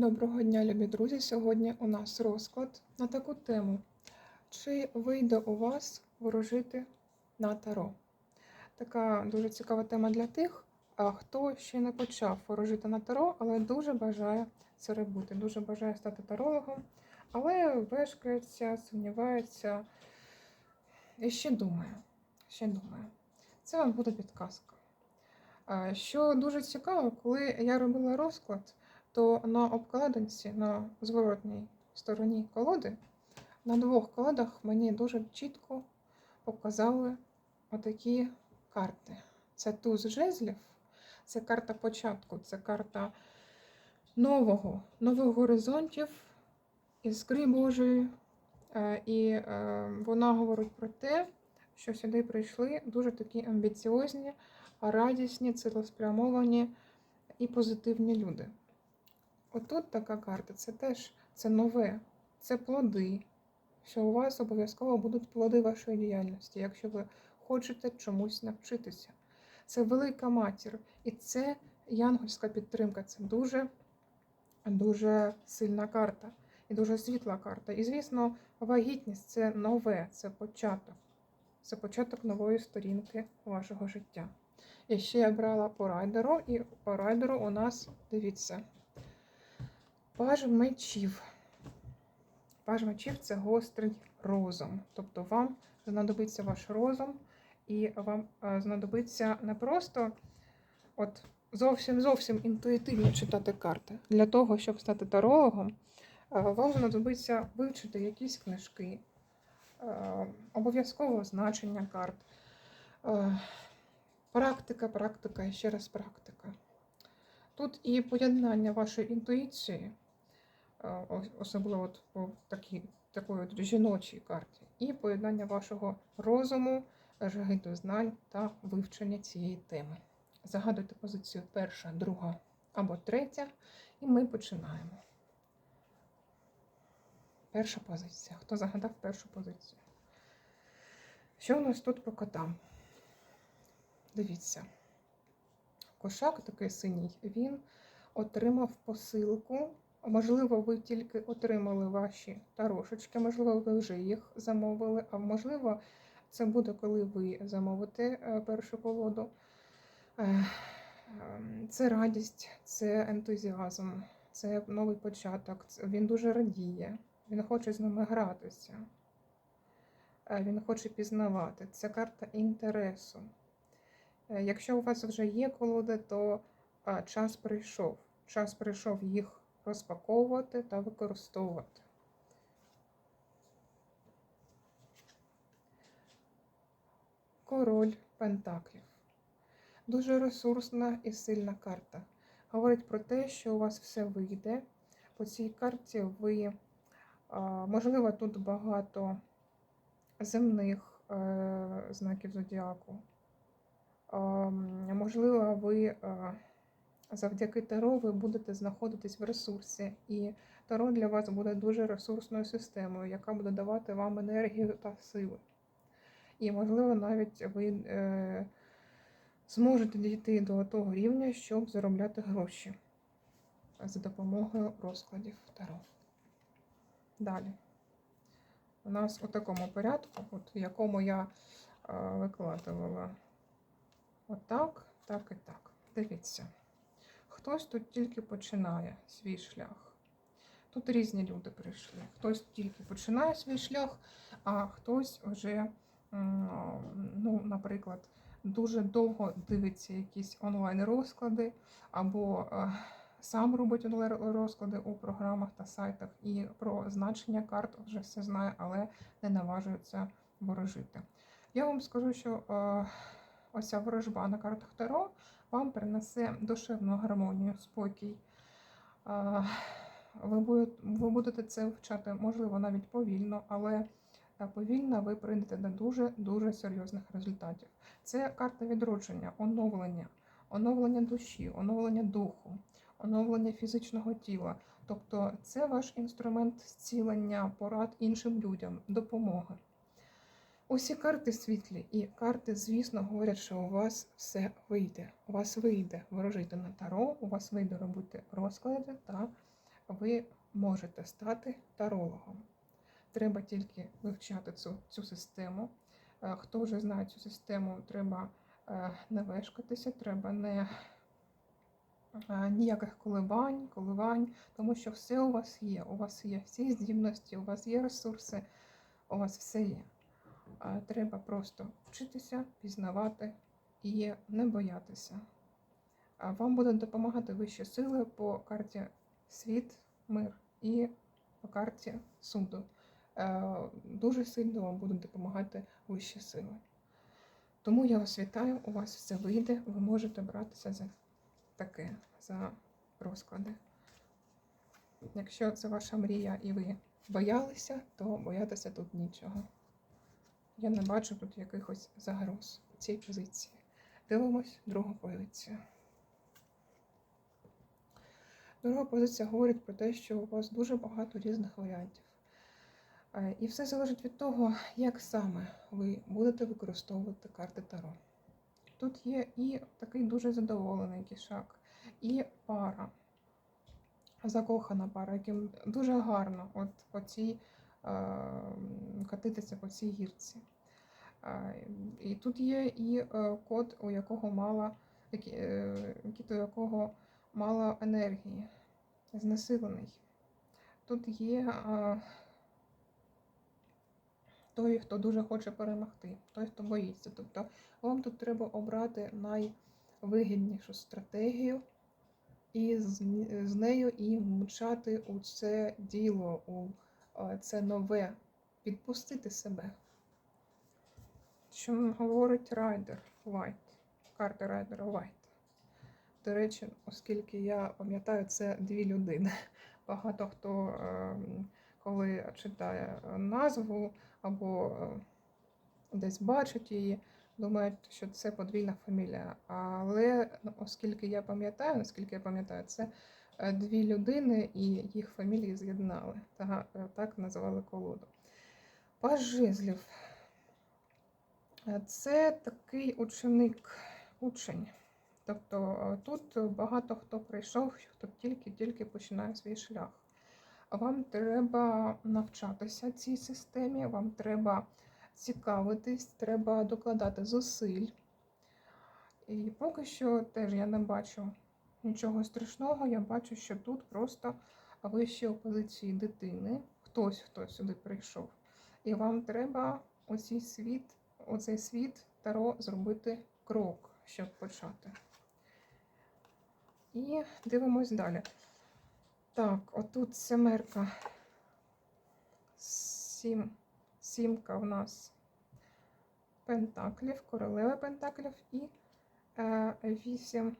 Доброго дня, любі друзі! Сьогодні у нас розклад на таку тему. Чи вийде у вас ворожити на таро? Така дуже цікава тема для тих, хто ще не почав ворожити на таро, але дуже бажає це робити. Дуже бажає стати тарологом, але вешкається, сумнівається і ще думає. Ще думає. Це вам буде підказка. Що дуже цікаво, коли я робила розклад то на обкладинці на зворотній стороні колоди, на двох колодах мені дуже чітко показали отакі карти. Це туз жезлів, це карта початку, це карта нового, нових горизонтів, іскри Божої. Е, І е, вона говорить про те, що сюди прийшли дуже такі амбіціозні, радісні, цілеспрямовані і позитивні люди. Отут така карта це теж це нове, це плоди, що у вас обов'язково будуть плоди вашої діяльності, якщо ви хочете чомусь навчитися. Це велика матір, і це янгольська підтримка. Це дуже, дуже сильна карта і дуже світла карта. І, звісно, вагітність це нове, це початок. Це початок нової сторінки вашого життя. І ще я брала по райдеру, і по райдеру у нас, дивіться, Паж мечів. Паж мечів це гострий розум. Тобто вам знадобиться ваш розум, і вам е, знадобиться не просто от зовсім зовсім інтуїтивно читати карти. Для того, щоб стати тарологом, е, вам знадобиться вивчити якісь книжки, е, обов'язково значення карт. Практика, практика і ще раз практика. Тут і поєднання вашої інтуїції особливо от по такій, такої от жіночій карті, і поєднання вашого розуму, жаги до знань та вивчення цієї теми. Загадуйте позицію перша, друга або третя, і ми починаємо. Перша позиція. Хто загадав першу позицію? Що у нас тут по котам? Дивіться. Кошак такий синій, він отримав посилку Можливо, ви тільки отримали ваші тарошечки, можливо, ви вже їх замовили, а можливо, це буде, коли ви замовите е, першу колоду. Е, ем, це радість, це ентузіазм, це новий початок. Він дуже радіє, він хоче з ними гратися, е, він хоче пізнавати. Це карта інтересу. Якщо у вас вже є колоди, то час прийшов. Час прийшов їх розпаковувати та використовувати. Король Пентаклів. Дуже ресурсна і сильна карта. Говорить про те, що у вас все вийде. По цій карті ви, можливо, тут багато земних е, знаків зодіаку. Можливо, ви е, Завдяки Таро ви будете знаходитись в ресурсі, і Таро для вас буде дуже ресурсною системою, яка буде давати вам енергію та сили. І, можливо, навіть ви е, зможете дійти до того рівня, щоб заробляти гроші за допомогою розкладів Таро. Далі. У нас у такому порядку, от в якому я е, викладувала отак, так і так. Дивіться. Хтось тут тільки починає свій шлях. Тут різні люди прийшли. Хтось тільки починає свій шлях, а хтось вже, ну, наприклад, дуже довго дивиться якісь онлайн-розклади, або е, сам робить онлайн-розклади у програмах та сайтах, і про значення карт вже все знає, але не наважується ворожити. Я вам скажу, що е, оця ворожба на картах Таро вам принесе душевну гармонію, спокій. Ви будете це вчати, можливо, навіть повільно, але повільно ви прийдете до дуже-дуже серйозних результатів. Це карта відродження, оновлення, оновлення душі, оновлення духу, оновлення фізичного тіла. Тобто це ваш інструмент зцілення, порад іншим людям, допомоги. Усі карти світлі, і карти, звісно, говорять, що у вас все вийде. У вас вийде ворожити на таро, у вас вийде робити розклади та ви можете стати тарологом. Треба тільки вивчати цю, цю систему. Е, Хто вже знає цю систему, треба е, не вешкатися, треба не е, ніяких коливань, коливань, тому що все у вас є. У вас є всі здібності, у вас є ресурси, у вас все є. Треба просто вчитися, пізнавати і не боятися. Вам будуть допомагати вищі сили по карті світ, мир і по карті суду. Е, Дуже сильно вам будуть допомагати вищі сили. Тому я вас вітаю, у вас все вийде, ви можете братися за таке, за розклади. Якщо це ваша мрія і ви боялися, то боятися тут нічого. Я не бачу тут якихось загроз в цій позиції. Дивимось другу позицію. Друга позиція говорить про те, що у вас дуже багато різних варіантів. Е, І все залежить від того, як саме ви будете використовувати карти Таро. Тут є і такий дуже задоволений кішак, і пара, закохана пара, яким дуже гарно от по цій, катитися по цій гірці. І тут є і е, кот, у якого який, е, кіт, у якого мало енергії, знесилений. Тут є той, хто дуже хоче перемогти, той, хто боїться. Тобто вам тут треба обрати найвигіднішу стратегію і з, нею і мчати у це діло, у це нове, підпустити себе. Що говорить Райдер Вайт, карта Райдера Вайт. До речі, оскільки я пам'ятаю, це дві людини. Багато хто, е, коли читає назву або е, десь бачить її, думають, що це подвійна фамілія. Але ну, оскільки я пам'ятаю, наскільки я пам'ятаю, це е, дві людини і їх фамілії з'єднали. Е, Так називали колоду. Паж. Е, Це такий ученик, учень. Тобто е, тут багато хто прийшов, хто тільки-тільки починає свій шлях. Вам треба навчатися цій системі, вам треба цікавитись, треба докладати зусиль. І поки що теж я не бачу нічого страшного, я бачу, що тут просто ви ще у позиції дитини, хтось хто сюди прийшов. І вам треба оцей світ, оцей світ Таро зробити крок, щоб почати. І дивимось далі. Так, отут семерка. Сім, сімка в нас пентаклів, королева пентаклів і е, вісім,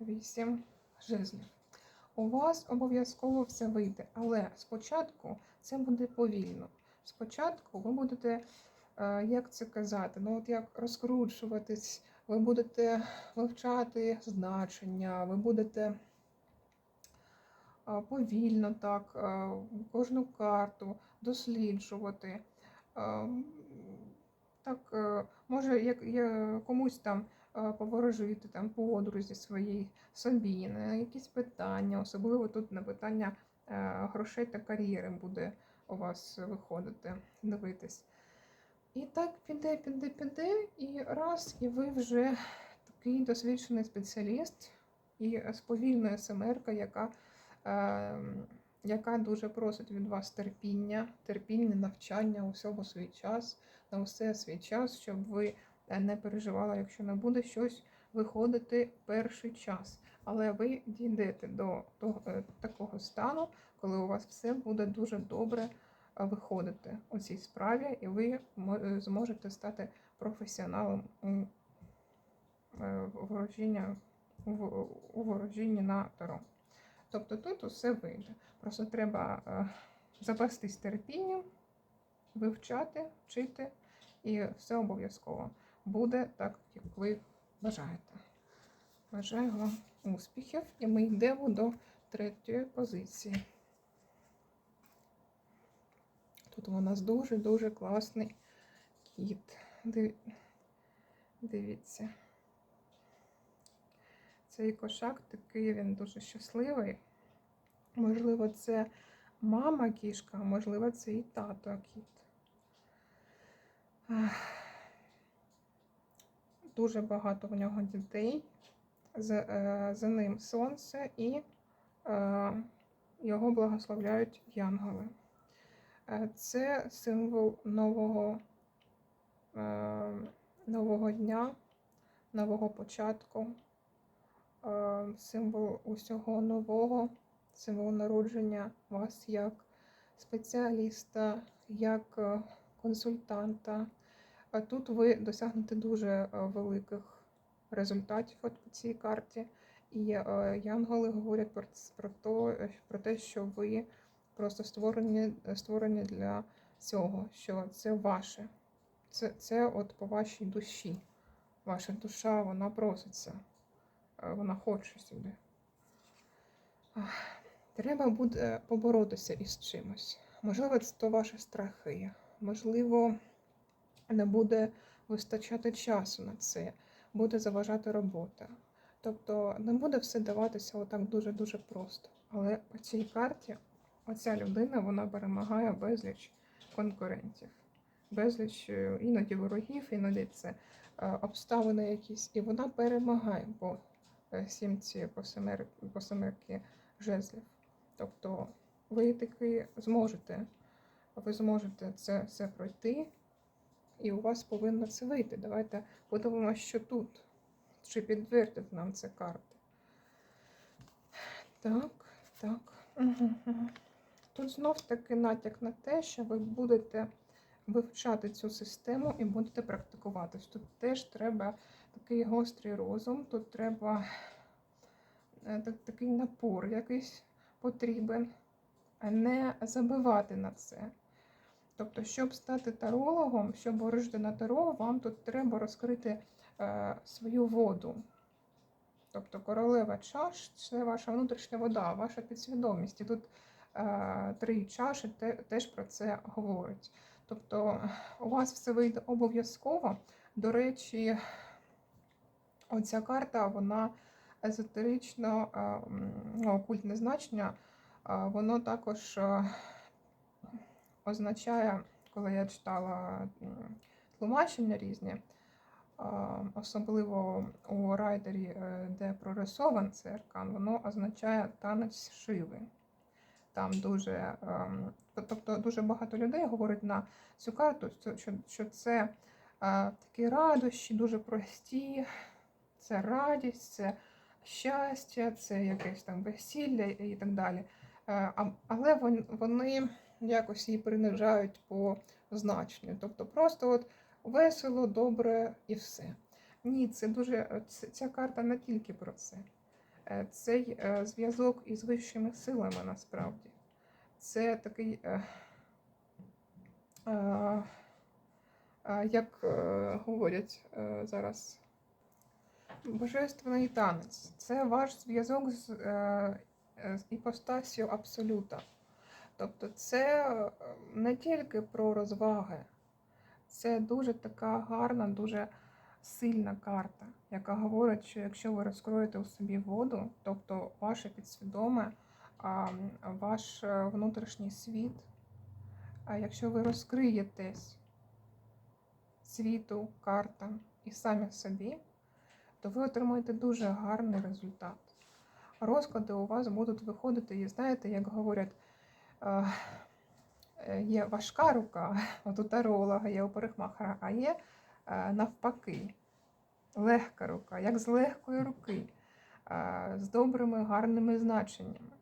вісім жезлів. У вас обов'язково все вийде, але спочатку це буде повільно. Спочатку ви будете, е, як це казати, ну от як розкручуватись, ви будете вивчати значення, ви будете повільно так, кожну карту досліджувати. Так, е, може, як комусь там е, поворожити там подрузі своїй собі на якісь питання, особливо тут на питання е, грошей та кар'єри буде у вас виходити, дивитись. І так піде, піде, піде, і раз, і ви вже такий досвідчений спеціаліст, і сповільнує семерка, яка, е, яка дуже просить від вас терпіння, терпіння, навчання, усього свій час, на усе свій час, щоб ви е, не переживали, якщо не буде щось виходити перший час. Але ви дійдете до того, е, такого стану, коли у вас все буде дуже добре е, виходити у цій справі, і ви е, зможете стати професіоналом у ворожіння, у ворожінні на таро. Тобто тут усе вийде. Просто треба запастись терпінням, вивчати, вчити, і все обов'язково буде так, як ви бажаєте. Бажаю вам успіхів, і ми йдемо до третьої позиції. Тут у нас дуже-дуже класний кіт. Дивіться. цей кошак такий він дуже щасливий. Можливо, це мама кішка, а можливо, це і тато кіт. Дуже багато в нього дітей. За, е, за ним сонце і е, його благословляють янголи. Е, Це символ нового, нового дня, нового початку, символ усього нового, символ народження вас як спеціаліста, як консультанта. А тут ви досягнете дуже е, великих результатів от по цій карті. І е, янголи говорять про, про, то, е, про те, що ви просто створені, створені для цього, що це ваше. Це, це от по вашій душі. Ваша душа, вона проситься, вона хоче сюди. Треба буде поборотися із чимось. Можливо, це то ваші страхи. Можливо, не буде вистачати часу на це, буде заважати робота. Тобто не буде все даватися отак дуже-дуже просто. Але по цій карті оця людина вона перемагає безліч конкурентів, безліч е, іноді ворогів, іноді це е, обставини якісь, і вона перемагає по е, сімці, по, семерки жезлів. Тобто ви таки зможете, ви зможете це все пройти, і у вас повинно це вийти. Давайте подивимося, що тут. Чи підтвердять нам це карти. Так, так. Угу. Тут знов таки натяк на те, що ви будете вивчати цю систему і будете практикуватись. Тут теж треба такий гострий розум, тут треба е, так- такий напор якийсь потрібен, а не забивати на це. Тобто, щоб стати тарологом, щоб ворожити на таро, вам тут треба розкрити е, свою воду. Тобто королева чаш це ваша внутрішня вода, ваша підсвідомість. І тут е, три чаші те, теж про це говорять. Тобто у вас все вийде обов'язково. До речі, оця карта, вона езотерично, е, ну, окультне значення, е, воно також е, означає, коли я читала тлумачення різні, особливо у райдері, е, де прорисований цей аркан, воно означає танець шиви. Там дуже, тобто дуже багато людей говорить на цю карту, що- це такі радощі, дуже прості, це радість, це щастя, це якесь там весілля і так далі. Е, Але вон- вони якось її принижають по значенню. Тобто просто от весело, добре і все. Ні, це дуже ця карта не тільки про це. Е, Цей е, зв'язок із вищими силами насправді. Це такий, е, як говорять зараз, божественний танець. Це ваш зв'язок з іпостасію Абсолюта. Тобто це е, не тільки про розваги, це дуже така гарна, дуже сильна карта, яка говорить, що якщо ви розкроєте у собі воду, тобто ваше підсвідоме, ваш е, внутрішній світ, а якщо ви розкриєтесь світу, картам і самі собі, то ви отримаєте дуже гарний результат. Розклади у вас будуть виходити, і знаєте, як говорять, є важка рука, от у таролога, є у парикмахера, а є е, навпаки, легка рука, як з легкої руки, е, з добрими, гарними значеннями,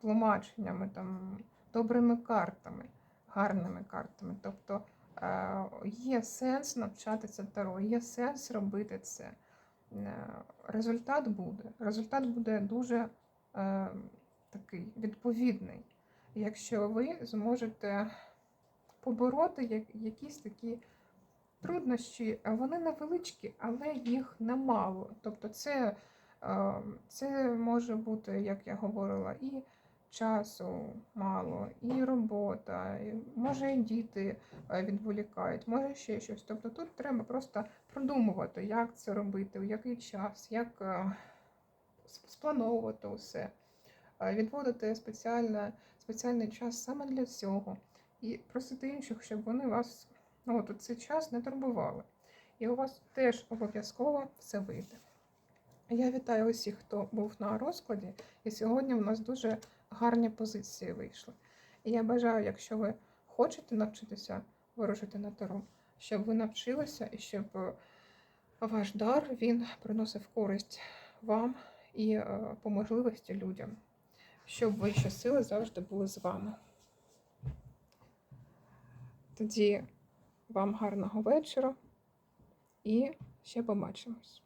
тлумаченнями, там, добрими картами, гарними картами. Тобто е, є сенс навчатися таро, є сенс робити це. Е, Результат буде. Результат буде дуже е, такий відповідний, якщо ви зможете побороти якісь такі труднощі, вони невеличкі, але їх немало. Тобто, це, це може бути, як я говорила, і часу мало, і робота, і, може і діти відволікають, може ще щось. Тобто тут треба просто продумувати, як це робити, в який час, як, сплановувати усе, відводити спеціальне, спеціальний час саме для цього. І просити інших, щоб вони вас ну, от у цей час не турбували. І у вас теж обов'язково все вийде. Я вітаю усіх, хто був на розкладі, і сьогодні у нас дуже гарні позиції вийшли. І я бажаю, якщо ви хочете навчитися ворожити на таро, щоб ви навчилися і щоб е, ваш дар він приносив користь вам і е, по можливості людям, щоб вищі сили завжди були з вами. Тоді вам гарного вечора і ще побачимось.